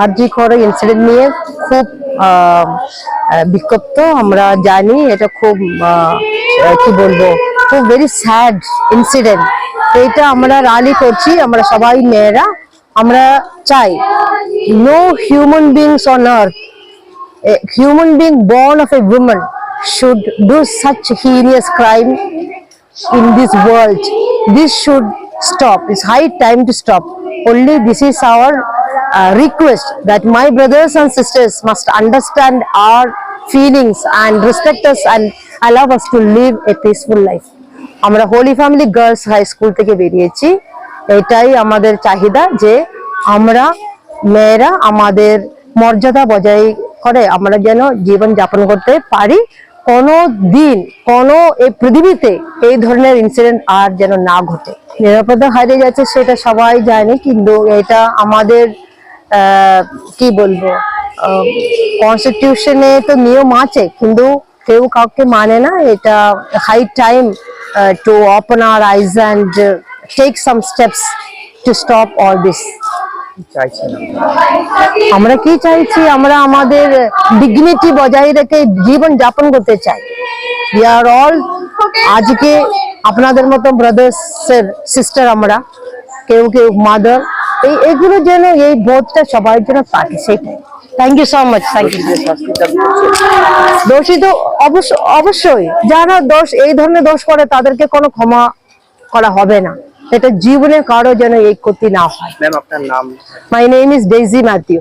আরজি কর ইনসিডেন্ট নিয়ে খুব আহ, আহ, বিক্ষুব্ধ আমরা জানি এটা খুব আহ, কি বলবো খুব ভেরি স্যাড ইনসিডেন্ট এটা আমরা রালি করছি আমরা সবাই মেয়েরা আমরা চাই no human beings on earth a human being born of a woman should do such heinous crime in this world. This should stop. It's high time to stop. Only this is our uh, request that my brothers and sisters must understand our feelings and respect us and allow us to live a peaceful life. আমরা Holy Family girls high school থেকে বেরিয়েছি। এটাই আমাদের চাহিদা যে আমরা মেয়েরা আমাদের মর্যাদা বজায় করে আমরা যেন জীবন যাপন করতে পারি। কোনো দিন কোনো এই পৃথিবীতে এই ধরনের ইনসিডেন্ট আর যেন না ঘটে। নিরাপদে হারিয়ে যাচ্ছে সেটা সবাই জানে কিন্তু এটা আমাদের কি বলব কনস্টিটিউশনে তো নিয়ম আছে, কিন্তু কেউ কাউকে মানে না, এটা high time to open our eyes and take some steps to stop all this আমরা কি চাইছি? আমরা আমাদের ডিগনিটি বজায় রেখে জীবন যাপন করতে চাই। উই আর অল আজকে আপনাদের মতো ব্রাদার্স এর সিস্টার আমরা, কেউ কেউ মাদার এই এগুলো যেন এই বোধটা সবার জন্য থাকে সেটাই thank you so much thank you দোষী তো অবশ্য অবশ্যই যারা দোষ এই ধরনের দোষ করে তাদেরকে কোনো ক্ষমা করা হবে না। এটা জীবনে কারও যেন এই ক্ষতি না হয়। ম্যাম আপনার নাম? My name is Daisy Matthew